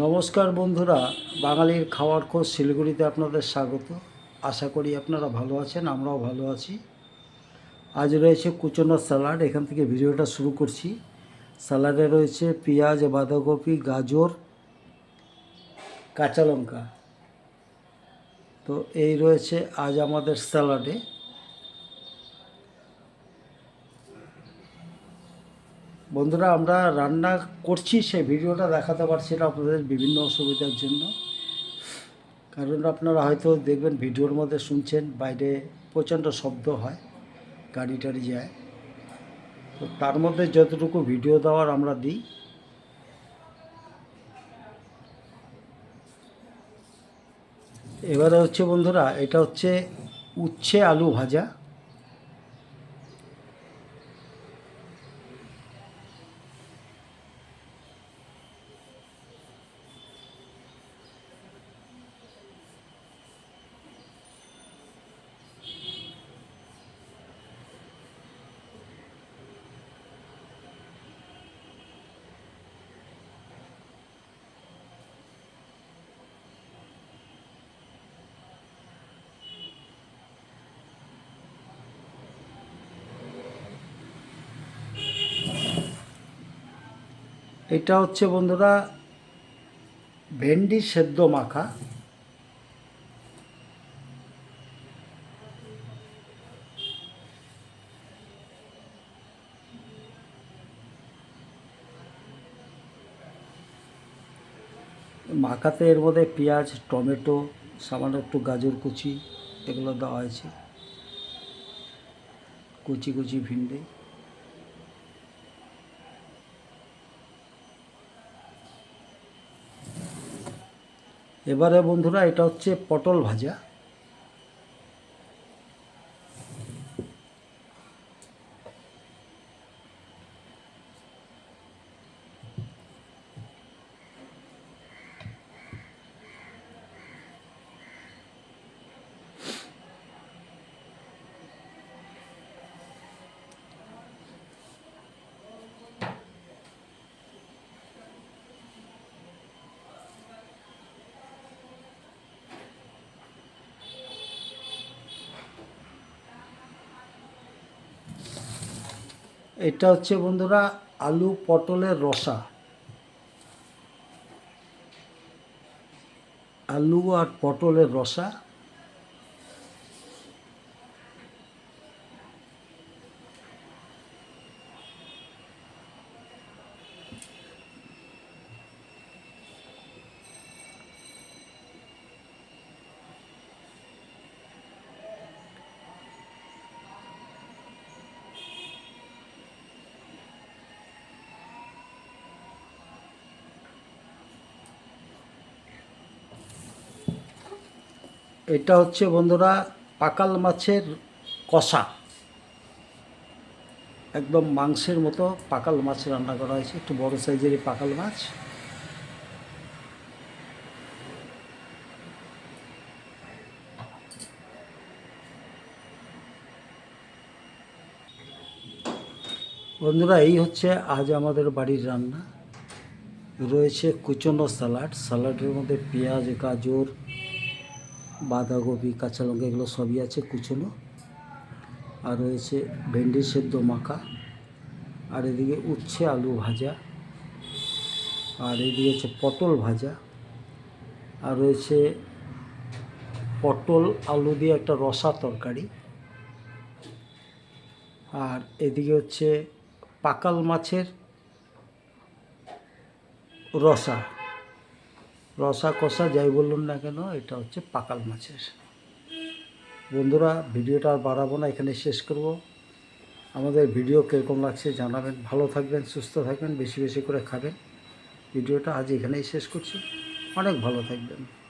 নমস্কার বন্ধুরা, বাঙালির খাওয়ার খোঁজ শিলিগুড়িতে আপনাদের স্বাগত। আশা করি আপনারা ভালো আছেন, আমরাও ভালো আছি। আজ রয়েছে কুচনো স্যালাড, এখান থেকে ভিডিওটা শুরু করছি। স্যালাডে রয়েছে পেঁয়াজ, বাঁধাকপি, গাজর, কাঁচা লঙ্কা। তো এই রয়েছে আজ আমাদের স্যালাডে। বন্ধুরা, আমরা রান্না করছি, সেই ভিডিওটা দেখাতে পারছি না আপনাদের বিভিন্ন অসুবিধার জন্য। কারণ আপনারা হয়তো দেখবেন, ভিডিওর মধ্যে শুনছেন, বাইরে প্রচণ্ড শব্দ হয়, গাড়ি টাড়ি যায়। তো তার মধ্যে যতটুকু ভিডিও দেওয়ার আমরা দিই। এবারে হচ্ছে বন্ধুরা, এটা হচ্ছে উচ্ছে আলু ভাজা। এটা হচ্ছে বন্ধুরা ভেন্ডি সেদ্ধ মাখা। মাখাতে এর মধ্যে পেঁয়াজ, টমেটো, সামান্য একটু গাজর কুচি এগুলো দেওয়া হয়েছে। কুচি কুচি ভিন্ডি। এবারে বন্ধুরা এটা হচ্ছে পটল ভাজা। এটা হচ্ছে বন্ধুরা আলু পটলের রসা। আলু আর পটলের রসা। এটা হচ্ছে বন্ধুরা পাকাল মাছের কষা। একদম মাংসের মতো পাকাল মাছ রান্না করা হয়েছে। একটু বড় সাইজের পাকাল মাছ। বন্ধুরা, এই হচ্ছে আজ আমাদের বাড়ির রান্না। রয়েছে কুচনো স্যালাড স্যালাডের মধ্যে পেঁয়াজ, গাজর বাঁধাকপি, কাঁচা লঙ্কা এগুলো সবই আছে কুচনো। আর রয়েছে ভেন্ডি সেদ্ধ মাখা। আর এদিকে উচ্ছে আলু ভাজা। আর এদিকে হচ্ছে পটল ভাজা। আর রয়েছে পটল আলু দিয়ে একটা রসা তরকারি। আর এদিকে হচ্ছে পাকাল মাছের রসা। রসা কষা যাই বললাম না কেন, এটা হচ্ছে পাকাল মাছের। বন্ধুরা, ভিডিওটা আর বাড়াবো না, এখানে শেষ করব। আমাদের ভিডিও কীরকম লাগছে জানাবেন। ভালো থাকবেন, সুস্থ থাকবেন, বেশি বেশি করে খাবেন। ভিডিওটা আজ এখানেই শেষ করছি। অনেক ভালো থাকবেন।